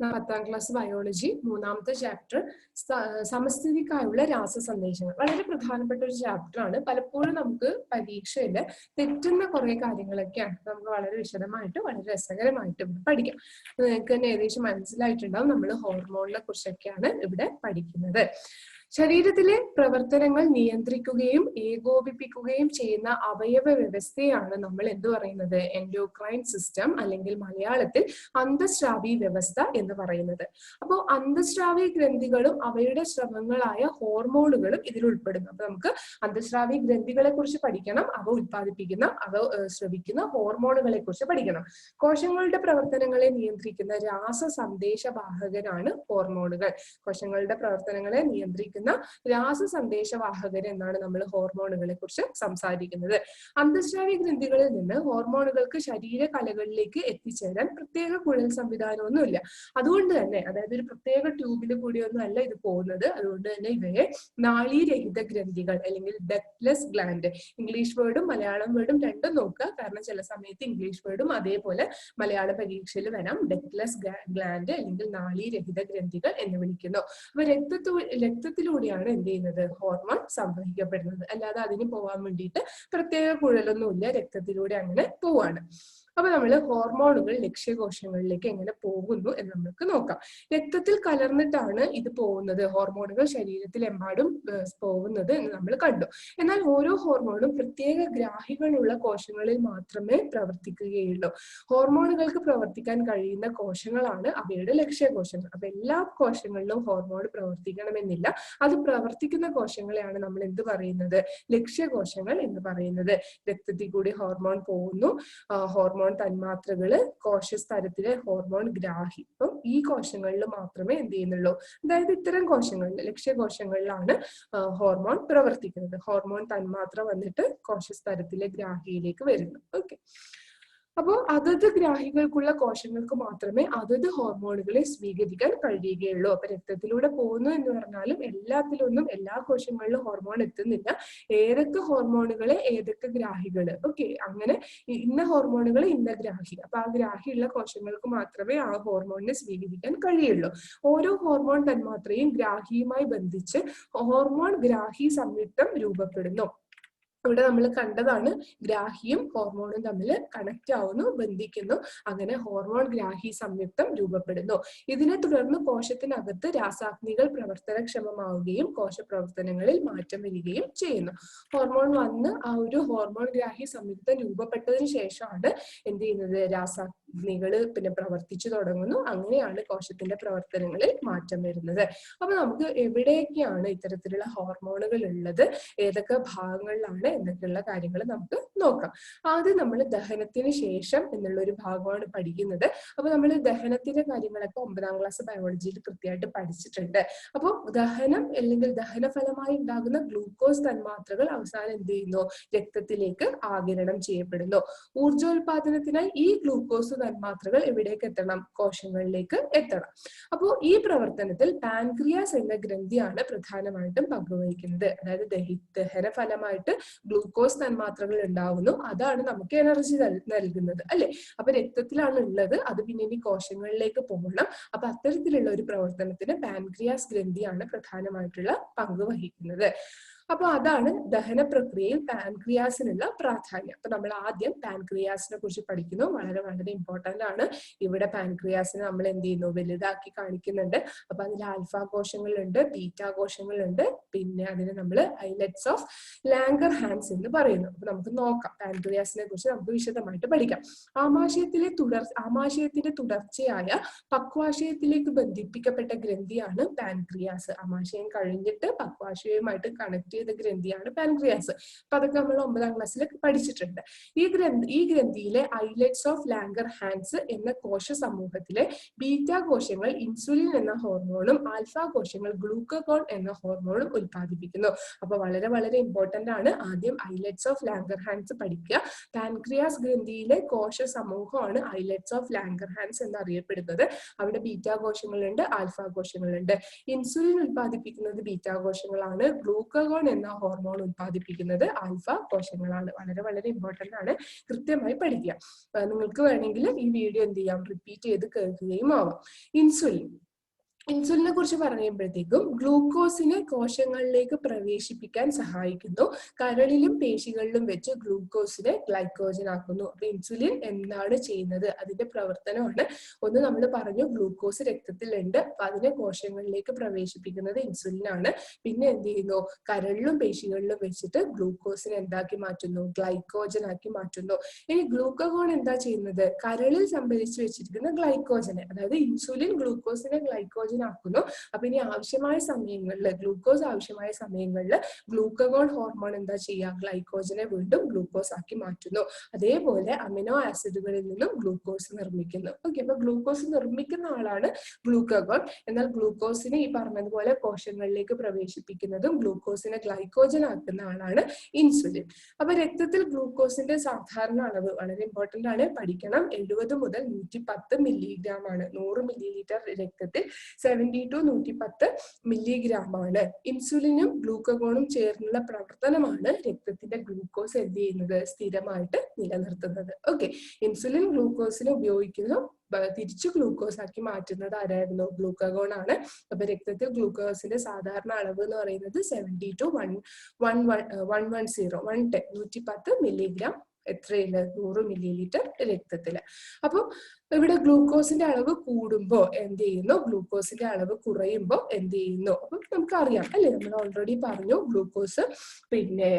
പത്താം class biology മൂന്നാമത്തെ chapter സമസ്ഥിതിക്കായുള്ള രാസസന്ദേശങ്ങൾ. വളരെ പ്രധാനപ്പെട്ട ഒരു ചാപ്റ്റർ ആണ്. പലപ്പോഴും നമുക്ക് പരീക്ഷയിൽ തെറ്റുന്ന കുറെ കാര്യങ്ങളൊക്കെയാണ്. നമുക്ക് വളരെ വിശദമായിട്ട് വളരെ രസകരമായിട്ട് പഠിക്കാം. നിങ്ങൾക്ക് തന്നെ ഏകദേശം മനസ്സിലായിട്ടുണ്ടാവും നമ്മൾ ഹോർമോണിനെ കുറിച്ചൊക്കെയാണ് ഇവിടെ പഠിക്കുന്നത്. ശരീരത്തിലെ പ്രവർത്തനങ്ങൾ നിയന്ത്രിക്കുകയും ഏകോപിപ്പിക്കുകയും ചെയ്യുന്ന അവയവ വ്യവസ്ഥയാണ് നമ്മൾ എന്ത് പറയുന്നത്? എൻഡോക്രൈൻ സിസ്റ്റം അല്ലെങ്കിൽ മലയാളത്തിൽ അന്തസ്രാവി വ്യവസ്ഥ എന്ന് പറയുന്നത്. അപ്പോൾ അന്തസ്രാവി ഗ്രന്ഥികളും അവയുടെ ശ്രമങ്ങളായ ഹോർമോണുകളും ഇതിൽ ഉൾപ്പെടുന്നു. അപ്പൊ നമുക്ക് അന്തസ്രാവി ഗ്രന്ഥികളെ കുറിച്ച് പഠിക്കണം അവ ഉത്പാദിപ്പിക്കുന്ന അവ ശ്രവിക്കുന്ന ഹോർമോണുകളെ കുറിച്ച് പഠിക്കണം. കോശങ്ങളുടെ പ്രവർത്തനങ്ങളെ നിയന്ത്രിക്കുന്ന രാസ സന്ദേശവാഹകരാണ് ഹോർമോണുകൾ. കോശങ്ങളുടെ പ്രവർത്തനങ്ങളെ നിയന്ത്രിക്കുന്ന രാസ സന്ദേശവാഹകർ എന്നാണ് നമ്മൾ ഹോർമോണുകളെ കുറിച്ച് സംസാരിക്കുന്നത്. അന്തസ്രാവി ഗ്രന്ഥികളിൽ നിന്ന് ഹോർമോണുകൾക്ക് ശരീര കലകളിലേക്ക് എത്തിച്ചേരാൻ പ്രത്യേക കുഴൽ സംവിധാനമൊന്നുമില്ല. അതുകൊണ്ട് തന്നെ അതായത് ഒരു പ്രത്യേക ട്യൂബിൽ കൂടിയൊന്നും അല്ല ഇത് പോകുന്നത്. അതുകൊണ്ട് തന്നെ ഇവയെ നാളീരഹിത ഗ്രന്ഥികൾ അല്ലെങ്കിൽ ഡെത്ത്ലെസ് ഗ്ലാൻഡ് ഇംഗ്ലീഷ് വേർഡും മലയാളം വേർഡും രണ്ടും നോക്കുക. കാരണം ചില സമയത്ത് ഇംഗ്ലീഷ് വേർഡും അതേപോലെ മലയാള പരീക്ഷയിൽ വരാം. ഡെത്ത്ലെസ് ഗ്ലാൻഡ് അല്ലെങ്കിൽ നാളീരഹിത ഗ്രന്ഥികൾ എന്ന് വിളിക്കുന്നു. അപ്പൊ രക്തത്തു രക്തത്തിലൂടെയാണ് എന്ത് ചെയ്യുന്നത്? ഹോർമോൺ സംവഹിക്കപ്പെടുന്നത് അല്ലാതെ അതിന് പോവാൻ വേണ്ടിയിട്ട് പ്രത്യേക കുഴലൊന്നുമില്ല. രക്തത്തിലൂടെ അങ്ങനെ പോവാണ്. അപ്പൊ നമ്മൾ ഹോർമോണുകൾ ലക്ഷ്യകോശങ്ങളിലേക്ക് എങ്ങനെ പോകുന്നു എന്ന് നമുക്ക് നോക്കാം. രക്തത്തിൽ കലർന്നിട്ടാണ് ഇത് പോകുന്നത്. ഹോർമോണുകൾ ശരീരത്തിൽ ശരീരത്തിലെമ്പാടും പോകുന്നത് എന്ന് നമ്മൾ കണ്ടു. എന്നാൽ ഓരോ ഹോർമോണും പ്രത്യേക ഗ്രാഹികളുള്ള കോശങ്ങളിൽ മാത്രമേ പ്രവർത്തിക്കുകയുള്ളൂ. ഹോർമോണുകൾക്ക് പ്രവർത്തിക്കാൻ കഴിയുന്ന കോശങ്ങളാണ് അവയുടെ ലക്ഷ്യകോശങ്ങൾ. അപ്പൊ എല്ലാ കോശങ്ങളിലും ഹോർമോൺ പ്രവർത്തിക്കണമെന്നില്ല. അത് പ്രവർത്തിക്കുന്ന കോശങ്ങളെയാണ് നമ്മൾ എന്ത് പറയുന്നത്? ലക്ഷ്യകോശങ്ങൾ എന്ന് പറയുന്നത്. രക്തത്തിൽ കൂടി ഹോർമോൺ പോകുന്നു. ഹോർമോൺ ഹോർമോൺ തന്മാത്രകൾ കോശസ് തരത്തിലെ ഹോർമോൺ ഗ്രാഹി അപ്പം ഈ കോശങ്ങളിൽ മാത്രമേ എന്ത് ചെയ്യുന്നുള്ളൂ? അതായത് ഇത്തരം കോശങ്ങളിൽ ലക്ഷ്യകോശങ്ങളിലാണ് ഹോർമോൺ പ്രവർത്തിക്കുന്നത്. ഹോർമോൺ തന്മാത്ര വന്നിട്ട് കോശസ്തരത്തിലെ ഗ്രാഹിയിലേക്ക് വരുന്നു. ഓക്കെ അപ്പോൾ അതത് ഗ്രാഹികൾക്കുള്ള കോശങ്ങൾക്ക് മാത്രമേ അതത് ഹോർമോണുകളെ സ്വീകരിക്കാൻ കഴിയുകയുള്ളൂ. അപ്പൊ രക്തത്തിലൂടെ പോകുന്നു എന്ന് പറഞ്ഞാലും എല്ലാത്തിലൊന്നും എല്ലാ കോശങ്ങളിലും ഹോർമോൺ എത്തുന്നില്ല. ഏതൊക്കെ ഹോർമോണുകളെ ഏതൊക്കെ ഗ്രാഹികൾ. ഓക്കെ അങ്ങനെ ഇന്ന ഹോർമോണുകൾ ഇന്ന ഗ്രാഹി. അപ്പൊ ആ ഗ്രാഹിയുള്ള കോശങ്ങൾക്ക് മാത്രമേ ആ ഹോർമോണിനെ സ്വീകരിക്കാൻ കഴിയുള്ളൂ. ഓരോ ഹോർമോൺ തന്മാത്രയും ഗ്രാഹിയുമായി ബന്ധിച്ച് ഹോർമോൺ ഗ്രാഹി സംയുക്തം രൂപപ്പെടുന്നു. ഇവിടെ നമ്മൾ കണ്ടതാണ് ഗ്രാഹിയും ഹോർമോണും തമ്മിൽ കണക്ട് ആവുന്നു ബന്ധിക്കുന്നു. അങ്ങനെ ഹോർമോൺ ഗ്രാഹി സംയുക്തം രൂപപ്പെടുന്നു. ഇതിനെ തുടർന്ന് കോശത്തിനകത്ത് രാസാഗ്നികൾ പ്രവർത്തനക്ഷമമാവുകയും കോശപ്രവർത്തനങ്ങളിൽ മാറ്റം വരികയും ചെയ്യുന്നു. ഹോർമോൺ വന്ന് ആ ഒരു ഹോർമോൺ ഗ്രാഹി സംയുക്തം രൂപപ്പെട്ടതിന് ശേഷമാണ് എന്ത് ചെയ്യുന്നത്? രാസാഗ്നികൾ പിന്നെ പ്രവർത്തിച്ചു തുടങ്ങുന്നു. അങ്ങനെയാണ് കോശത്തിന്റെ പ്രവർത്തനങ്ങളിൽ മാറ്റം വരുന്നത്. അപ്പൊ നമുക്ക് എവിടെയൊക്കെയാണ് ഇത്തരത്തിലുള്ള ഹോർമോണുകൾ ഉള്ളത്? ഏതൊക്കെ ഭാഗങ്ങളിലാണ് എന്നൊക്കെയുള്ള കാര്യങ്ങൾ നമുക്ക് നോക്കാം. ആദ്യം നമ്മൾ ദഹനത്തിന് ശേഷം എന്നുള്ള ഒരു ഭാഗമാണ് പഠിക്കുന്നത്. അപ്പൊ നമ്മൾ ദഹനത്തിന്റെ കാര്യങ്ങളൊക്കെ ഒമ്പതാം ക്ലാസ് ബയോളജിയിൽ കൃത്യമായിട്ട് പഠിച്ചിട്ടുണ്ട്. അപ്പോൾ ദഹനം അല്ലെങ്കിൽ ദഹനഫലമായി ഉണ്ടാകുന്ന ഗ്ലൂക്കോസ് തന്മാത്രകൾ അവസാനം എന്ത് ചെയ്യുന്നു? രക്തത്തിലേക്ക് ആകിരണം ചെയ്യപ്പെടുന്നു. ഊർജോൽപാദനത്തിനായി ഈ ഗ്ലൂക്കോസ് തന്മാത്രകൾ എവിടേക്ക് എത്തണം? കോശങ്ങളിലേക്ക് എത്തണം. അപ്പോൾ ഈ പ്രവർത്തനത്തിൽ പാൻക്രിയാസ് എന്ന ഗ്രന്ഥിയാണ് പ്രധാനമായിട്ടും പങ്കുവഹിക്കുന്നത്. അതായത് ദഹി ദഹന ഫലമായിട്ട് ഗ്ലൂക്കോസ് തന്മാത്രകൾ ഉണ്ടാവുന്നു. അതാണ് നമുക്ക് എനർജി നൽകുന്നത് അല്ലെ? അപ്പൊ രക്തത്തിലാണ് ഉള്ളത്. അത് പിന്നെ ഇനി കോശങ്ങളിലേക്ക് പോകണം. അപ്പൊ അത്തരത്തിലുള്ള ഒരു പ്രവർത്തനത്തിന് പാൻക്രിയാസ് ഗ്രന്ഥിയാണ് പ്രധാനമായിട്ടുള്ള പങ്ക് വഹിക്കുന്നത് അപ്പൊ അതാണ് ദഹന പ്രക്രിയയിൽ പാൻക്രിയാസിനുള്ള പ്രാധാന്യം. അപ്പൊ നമ്മൾ ആദ്യം പാൻക്രിയാസിനെ കുറിച്ച് പഠിക്കുന്നു. വളരെ വളരെ ഇമ്പോർട്ടന്റ് ആണ്. ഇവിടെ പാൻക്രിയാസിനെ നമ്മൾ എന്ത് ചെയ്യുന്നു? വലുതാക്കി കാണിക്കുന്നുണ്ട്. അപ്പൊ അതിൽ ആൽഫ കോശങ്ങളുണ്ട് ബീറ്റ കോശങ്ങളുണ്ട്. പിന്നെ അതിന് നമ്മൾ ഐലറ്റ്സ് ഓഫ് ലാങ്കർ ഹാൻഡ്സ് എന്ന് പറയുന്നു. അപ്പൊ നമുക്ക് നോക്കാം. പാൻക്രിയാസിനെ കുറിച്ച് നമുക്ക് വിശദമായിട്ട് പഠിക്കാം. ആമാശയത്തിലെ തുടർ ആമാശയത്തിന്റെ തുടർച്ചയായ പക്വാശയത്തിലേക്ക് ബന്ധിപ്പിക്കപ്പെട്ട ഗ്രന്ഥിയാണ് പാൻക്രിയാസ്. ആമാശയം കഴിഞ്ഞിട്ട് പക്വാശയവുമായിട്ട് കണക്ട് ചെയ്ത ഗ്രന്ഥിയാണ് പാൻക്രിയാസ് അപ്പൊ അതൊക്കെ നമ്മൾ ഒമ്പതാം ക്ലാസ്സിൽ പഠിച്ചിട്ടുണ്ട്. ഈ ഗ്രന്ഥി ഈ ഗ്രന്ഥിയിലെ ഐലറ്റ്സ് ഓഫ് ലാങ്കർ ഹാൻസ് എന്ന കോശ സമൂഹത്തിലെ ബീറ്റ കോശങ്ങൾ ഇൻസുലിൻ എന്ന ഹോർമോണും ആൽഫ കോശങ്ങൾ ഗ്ലൂക്കോൺ എന്ന ഹോർമോണും ഉൽപ്പാദിപ്പിക്കുന്നു. അപ്പൊ വളരെ വളരെ ഇമ്പോർട്ടന്റ് ആണ് ആദ്യം ഐലറ്റ്സ് ഓഫ് ലാങ്കർ ഹാൻസ് പഠിക്കുക. പാൻക്രിയാസ് ഗ്രന്ഥിയിലെ കോശ സമൂഹമാണ് ഐലറ്റ്സ് ഓഫ് ലാങ്കർ ഹാൻഡ്സ് എന്നറിയപ്പെടുന്നത്. അവിടെ ബീറ്റ കോശങ്ങളുണ്ട് ആൽഫ കോശങ്ങളുണ്ട്. ഇൻസുലിൻ ഉൽപ്പാദിപ്പിക്കുന്നത് ബീറ്റ കോശങ്ങളാണ്. ഗ്ലൂക്കോൺ എന്ന ഹോർമോൺ ഉത്പാദിപ്പിക്കുന്നത് ആൽഫ കോശങ്ങളാണ്. വളരെ വളരെ ഇമ്പോർട്ടന്റ് ആണ്. കൃത്യമായി പഠിക്കുക. നിങ്ങൾക്ക് വേണമെങ്കിൽ ഈ വീഡിയോ എന്ത് ചെയ്യാം? റിപ്പീറ്റ് ചെയ്ത് കേൾക്കുകയും ആവാം. ഇൻസുലിൻ ഇൻസുലിനെ കുറിച്ച് പറയുമ്പോഴത്തേക്കും ഗ്ലൂക്കോസിനെ കോശങ്ങളിലേക്ക് പ്രവേശിപ്പിക്കാൻ സഹായിക്കുന്നു. കരളിലും പേശികളിലും വെച്ച് ഗ്ലൂക്കോസിനെ ഗ്ലൈക്കോജൻ ആക്കുന്നു. അപ്പൊ ഇൻസുലിൻ എന്താണ് ചെയ്യുന്നത്? അതിന്റെ പ്രവർത്തനമാണ്. ഒന്ന് നമ്മൾ പറഞ്ഞു ഗ്ലൂക്കോസ് രക്തത്തിലുണ്ട്. അപ്പൊ അതിനെ കോശങ്ങളിലേക്ക് പ്രവേശിപ്പിക്കുന്നത് ഇൻസുലിൻ ആണ് പിന്നെ എന്ത് ചെയ്യുന്നു? കരളിലും പേശികളിലും വെച്ചിട്ട് ഗ്ലൂക്കോസിനെ എന്താക്കി മാറ്റുന്നു? ഗ്ലൈക്കോജൻ ആക്കി മാറ്റുന്നു. ഇനി ഗ്ലൂക്കോൺ എന്താ ചെയ്യുന്നത്? കരളിൽ സംഭരിച്ചു വെച്ചിരിക്കുന്ന ഗ്ലൈക്കോജനെ അതായത് ഇൻസുലിൻ ഗ്ലൂക്കോസിനെ ഗ്ലൈക്കോജൻ ആക്കുന്നു അപ്പൊ ഇനി ആവശ്യമായ സമയങ്ങളിൽ ഗ്ലൂക്കോസ് ആവശ്യമായ സമയങ്ങളിൽ ഗ്ലൂക്കഗോൾ ഹോർമോൺ എന്താ ചെയ്യുക? ഗ്ലൈക്കോജനെ വീണ്ടും ഗ്ലൂക്കോസ് ആക്കി മാറ്റുന്നു. അതേപോലെ അമിനോ ആസിഡുകളിൽ നിന്നും ഗ്ലൂക്കോസ് നിർമ്മിക്കുന്നു. ഓക്കെ അപ്പൊ ഗ്ലൂക്കോസ് നിർമ്മിക്കുന്ന ആളാണ് ഗ്ലൂക്കഗോൾ. എന്നാൽ ഗ്ലൂക്കോസിനെ ഈ പറഞ്ഞതുപോലെ കോശങ്ങളിലേക്ക് പ്രവേശിപ്പിക്കുന്നതും ഗ്ലൂക്കോസിനെ ഗ്ലൈക്കോജൻ ആക്കുന്ന ആളാണ് ഇൻസുലിൻ. അപ്പൊ രക്തത്തിൽ ഗ്ലൂക്കോസിന്റെ സാധാരണ അളവ് വളരെ ഇമ്പോർട്ടന്റ് ആണ്. പഠിക്കണം. എഴുപത് മുതൽ നൂറ്റി പത്ത് മില്ലിഗ്രാം ആണ്. നൂറ് മില്ലി ലിറ്റർ രക്തത്തിൽ സെവന്റി ടു നൂറ്റി പത്ത് മില്ലിഗ്രാം ആണ്. ഇൻസുലിനും ഗ്ലൂക്കഗോണും ചേർന്നുള്ള പ്രവർത്തനമാണ് രക്തത്തിന്റെ ഗ്ലൂക്കോസ് എന്ത് ചെയ്യുന്നത്? സ്ഥിരമായിട്ട് നിലനിർത്തുന്നത്. ഓക്കെ ഇൻസുലിൻ ഗ്ലൂക്കോസിന് ഉപയോഗിക്കുന്നു. തിരിച്ചു ഗ്ലൂക്കോസ് ആക്കി മാറ്റുന്നത് ആരായിരുന്നു? ഗ്ലൂക്കഗോൺ ആണ്. അപ്പൊ രക്തത്തിൽ ഗ്ലൂക്കോസിന്റെ സാധാരണ അളവ് എന്ന് പറയുന്നത് seventy to one one one one zero one ten നൂറ്റി പത്ത് മില്ലിഗ്രാം എത്രയില്ല നൂറ് മില്ലി ലിറ്റർ രക്തത്തിൽ. അപ്പൊ ഇവിടെ ഗ്ലൂക്കോസിന്റെ അളവ് കൂടുമ്പോൾ എന്ത് ചെയ്യുന്നു? ഗ്ലൂക്കോസിന്റെ അളവ് കുറയുമ്പോൾ എന്ത് ചെയ്യുന്നു? അപ്പൊ നമുക്കറിയാം അല്ലെ? നമ്മൾ ഓൾറെഡി പറഞ്ഞു ഗ്ലൂക്കോസ് പിന്നെ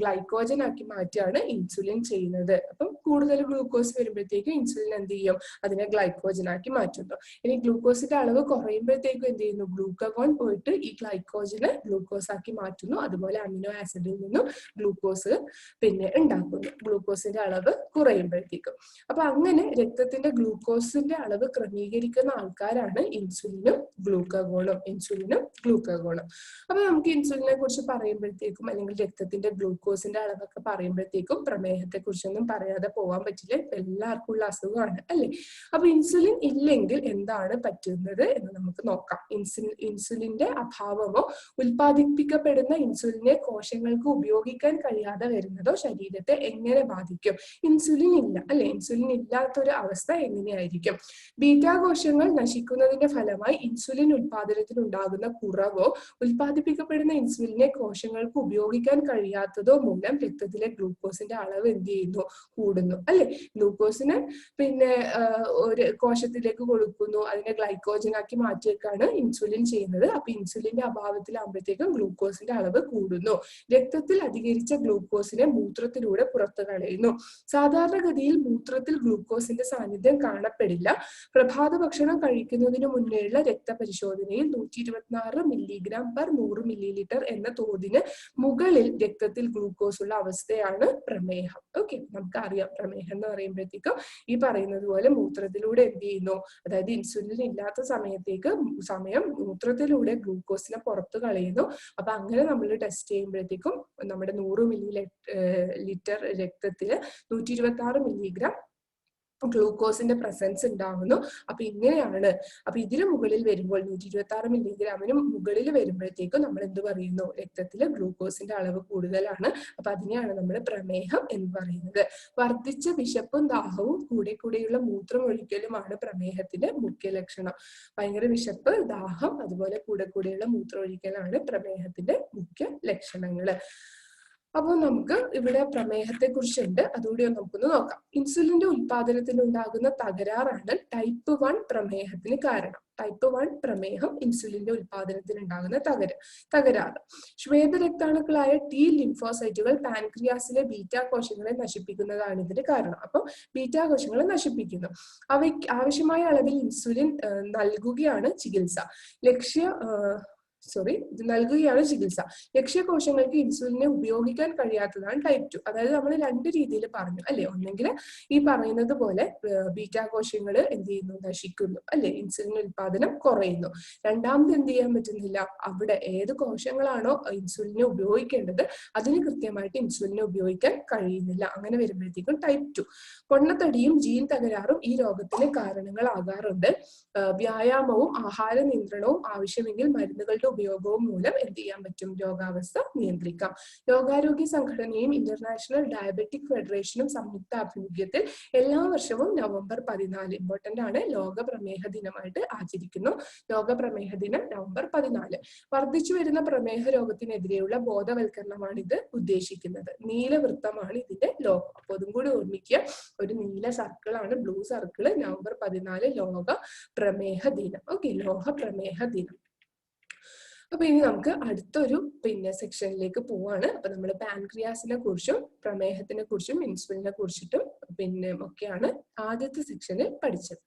ഗ്ലൈക്കോജൻ ആക്കി മാറ്റിയാണ് ഇൻസുലിൻ ചെയ്യുന്നത്. അപ്പം കൂടുതൽ ഗ്ലൂക്കോസ് വരുമ്പോഴത്തേക്കും ഇൻസുലിൻ എന്ത് ചെയ്യും? അതിനെ ഗ്ലൈക്കോജൻ ആക്കി മാറ്റുന്നു. ഇനി ഗ്ലൂക്കോസിന്റെ അളവ് കുറയുമ്പോഴത്തേക്കും എന്ത് ചെയ്യുന്നു? ഗ്ലൂക്കഗോൺ പോയിട്ട് ഈ ഗ്ലൈക്കോജന് ഗ്ലൂക്കോസ് ആക്കി മാറ്റുന്നു. അതുപോലെ അമിനോ ആസിഡിൽ നിന്നും ഗ്ലൂക്കോസ് പിന്നെ ഉണ്ടാക്കുന്നു. ഗ്ലൂക്കോസിന്റെ അളവ് കുറയുമ്പോഴത്തേക്കും. അപ്പൊ അങ്ങനെ രക്തത്തിന്റെ ഗ്ലൂക്കോസിന്റെ അളവ് ക്രമീകരിക്കുന്ന ആൾക്കാരാണ് ഇൻസുലിനും ഗ്ലൂക്കഗോളും ഇൻസുലിനും ഗ്ലൂക്കഗോളും. അപ്പൊ നമുക്ക് ഇൻസുലിനെ കുറിച്ച് പറയുമ്പോഴത്തേക്കും അല്ലെങ്കിൽ രക്തത്തിന്റെ ഗ്ലൂക്കോസിന്റെ അളവൊക്കെ പറയുമ്പോഴത്തേക്കും പ്രമേഹത്തെ കുറിച്ചൊന്നും പറയാതെ പോകാൻ പറ്റില്ല. എല്ലാവർക്കും ഉള്ള അസുഖമാണ് അല്ലെ? അപ്പൊ ഇൻസുലിൻ ഇല്ലെങ്കിൽ എന്താണ് പറ്റുന്നത് എന്ന് നമുക്ക് നോക്കാം. ഇൻസുലിൻ ഇൻസുലിന്റെ അഭാവമോ ഉൽപ്പാദിപ്പിക്കപ്പെടുന്ന ഇൻസുലിനെ കോശങ്ങൾക്ക് ഉപയോഗിക്കാൻ കഴിയാതെ വരുന്നതോ ശരീരത്തെ എങ്ങനെ ബാധിക്കും? ഇൻസുലിൻ ഇല്ല അല്ലെ? ഇൻസുലിൻ ഇല്ലാത്തൊരു അവസ്ഥ എങ്ങനെയായിരിക്കും ബീറ്റാ കോശങ്ങൾ നശിക്കുന്നതിന്റെ ഫലമായി ഇൻസുലിൻ ഉൽപാദനത്തിൽ ഉണ്ടാകുന്ന കുറവോ ഉൽപ്പാദിപ്പിക്കപ്പെടുന്ന ഇൻസുലിനെ കോശങ്ങൾക്ക് ഉപയോഗിക്കാൻ കഴിയാത്തതോ മൂലം രക്തത്തിലെ ഗ്ലൂക്കോസിന്റെ അളവ് എന്ത് ചെയ്യുന്നു? കൂടുന്നു. അല്ലെ? ഗ്ലൂക്കോസിന് പിന്നെ ഒരു കോശത്തിലേക്ക് കൊടുക്കുന്നു. അതിനെ ഗ്ലൈക്കോജൻ ആക്കി മാറ്റിയേക്കാണ് ഇൻസുലിൻ ചെയ്യുന്നത്. അപ്പൊ ഇൻസുലിന്റെ അഭാവത്തിലാകുമ്പോഴത്തേക്കും ഗ്ലൂക്കോസിന്റെ അളവ് കൂടുന്നു. രക്തത്തിൽ അധികരിച്ച ഗ്ലൂക്കോസിനെ മൂത്രത്തിലൂടെ പുറത്തു കളയുന്നു. സാധാരണഗതിയിൽ മൂത്രത്തിൽ ഗ്ലൂക്കോസിന്റെ സാന്നിധ്യം കാണപ്പെടില്ല. പ്രഭാത ഭക്ഷണം കഴിക്കുന്നതിന് മുന്നേയുള്ള രക്തപരിശോധനയിൽ നൂറ്റി ഇരുപത്തിനാറ് മില്ലിഗ്രാം പെർ നൂറ് മില്ലി ലിറ്റർ എന്ന തോതിന് മുകളിൽ രക്തത്തിൽ ഗ്ലൂക്കോസ് ഉള്ള അവസ്ഥയാണ് പ്രമേഹം. ഓക്കെ നമുക്കറിയാം പ്രമേഹം എന്ന് പറയുമ്പോഴത്തേക്കും ഈ പറയുന്നത് പോലെ മൂത്രത്തിലൂടെ എന്ത് ചെയ്യുന്നു? അതായത് ഇൻസുലിൻ ഇല്ലാത്ത സമയത്തേക്ക് സമയം മൂത്രത്തിലൂടെ ഗ്ലൂക്കോസിനെ പുറത്തു കളയുന്നു. അപ്പൊ അങ്ങനെ നമ്മൾ ടെസ്റ്റ് ചെയ്യുമ്പോഴത്തേക്കും നമ്മുടെ നൂറ് മില്ലി ലിറ്റർ രക്തത്തിൽ നൂറ്റി ഇരുപത്തി ആറ് മില്ലിഗ്രാം ഗ്ലൂക്കോസിന്റെ പ്രസൻസ് ഉണ്ടാകുന്നു അപ്പൊ ഇങ്ങനെയാണ്. അപ്പൊ ഇതിന് മുകളിൽ വരുമ്പോൾ നൂറ്റി ഇരുപത്തി ആറ് മില്ലിഗ്രാമിന് മുകളിൽ വരുമ്പോഴത്തേക്കും നമ്മൾ എന്ത് പറയുന്നു? രക്തത്തിൽ ഗ്ലൂക്കോസിന്റെ അളവ് കൂടുതലാണ്. അപ്പൊ അതിനെയാണ് നമ്മൾ പ്രമേഹം എന്ന് പറയുന്നത്. വർദ്ധിച്ച വിശപ്പും ദാഹവും കൂടെ കൂടെയുള്ള മൂത്രം ഒഴിക്കലുമാണ് പ്രമേഹത്തിന്റെ മുഖ്യ ലക്ഷണം. ഭയങ്കര വിശപ്പ് ദാഹം അതുപോലെ കൂടെ കൂടെയുള്ള മൂത്രം ഒഴിക്കലാണ് പ്രമേഹത്തിന്റെ മുഖ്യ ലക്ഷണങ്ങൾ. അപ്പോൾ നമുക്ക് ഇവിടെ പ്രമേഹത്തെ കുറിച്ചുണ്ട് അതുകൂടി നമുക്കൊന്ന് നോക്കാം. ഇൻസുലിന്റെ ഉൽപാദനത്തിൽ ഉണ്ടാകുന്ന തകരാറാണ് ടൈപ്പ് വൺ പ്രമേഹത്തിന് കാരണം. ടൈപ്പ് വൺ പ്രമേഹം ഇൻസുലിന്റെ ഉൽപാദനത്തിൽ ഉണ്ടാകുന്ന തകര തകരാറ്. ശ്വേതരക്താണുക്കളായ ടി ലിംഫോസൈറ്റുകൾ പാൻക്രിയാസിലെ ബീറ്റാ കോശങ്ങളെ നശിപ്പിക്കുന്നതാണ് ഇതിന് കാരണം. അപ്പം ബീറ്റാ കോശങ്ങളെ നശിപ്പിക്കുന്നു. അവയ്ക്ക് ആവശ്യമായ അളവിൽ ഇൻസുലിൻ നൽകുകയാണ് ചികിത്സ. ലക്ഷ്യ സോറി ഇത് നൽകുകയാണ് ചികിത്സ. ലക്ഷ്യകോശങ്ങൾക്ക് ഇൻസുലിനെ ഉപയോഗിക്കാൻ കഴിയാത്തതാണ് ടൈപ്പ് ടു അതായത് നമ്മൾ രണ്ട് രീതിയിൽ പറഞ്ഞു അല്ലെ? ഒന്നെങ്കിൽ ഈ പറയുന്നത് പോലെ ബീറ്റാ കോശങ്ങൾ എന്ത് ചെയ്യുന്നു? നശിക്കുന്നു അല്ലെ? ഇൻസുലിൻ ഉൽപാദനം കുറയുന്നു. രണ്ടാമത് എന്ത് ചെയ്യാൻ പറ്റുന്നില്ല? അവിടെ ഏത് കോശങ്ങളാണോ ഇൻസുലിനെ ഉപയോഗിക്കേണ്ടത് അതിന് കൃത്യമായിട്ട് ഇൻസുലിനെ ഉപയോഗിക്കാൻ കഴിയുന്നില്ല. അങ്ങനെ വരുമ്പോഴത്തേക്കും ടൈപ്പ് ടു പൊണ്ണത്തടിയും ജീൻ തകരാറും ഈ രോഗത്തിന് കാരണങ്ങളാകാറുണ്ട്. വ്യായാമവും ആഹാര നിയന്ത്രണവും ആവശ്യമെങ്കിൽ മരുന്നുകളുടെ ഉപയോഗവും മൂലം എന്ത് ചെയ്യാൻ പറ്റും? രോഗാവസ്ഥ നിയന്ത്രിക്കാം. ലോകാരോഗ്യ സംഘടനയും ഇന്റർനാഷണൽ ഡയബറ്റിക് ഫെഡറേഷനും സംയുക്ത ആഭിമുഖ്യത്തിൽ എല്ലാ വർഷവും നവംബർ പതിനാല് ഇമ്പോർട്ടന്റ് ആണ്. ലോക പ്രമേഹ ദിനമായിട്ട് ആചരിക്കുന്നു. ലോക പ്രമേഹ ദിനം നവംബർ പതിനാല്. വർദ്ധിച്ചു വരുന്ന പ്രമേഹ രോഗത്തിനെതിരെയുള്ള ബോധവൽക്കരണമാണ് ഇത് ഉദ്ദേശിക്കുന്നത് നീലവൃത്തമാണ് ഇതിന്റെ ലോകം. അപ്പൊ അതും കൂടി ഓർമ്മിക്കുക. ഒരു നീല സർക്കിൾ ആണ് ബ്ലൂ സർക്കിൾ നവംബർ പതിനാല് ലോക പ്രമേഹ ദിനം. ഓക്കെ ലോക പ്രമേഹ ദിനം. അപ്പൊ ഇനി നമുക്ക് അടുത്തൊരു പിന്നെ സെക്ഷനിലേക്ക് പോവാണ്. അപ്പൊ നമ്മൾ പാൻക്രിയാസിനെ കുറിച്ചും പ്രമേഹത്തിനെ കുറിച്ചും ഇൻസുലിനെ കുറിച്ചിട്ടും പിന്നെ ഒക്കെയാണ് ആദ്യത്തെ സെക്ഷനിൽ പഠിച്ചത്.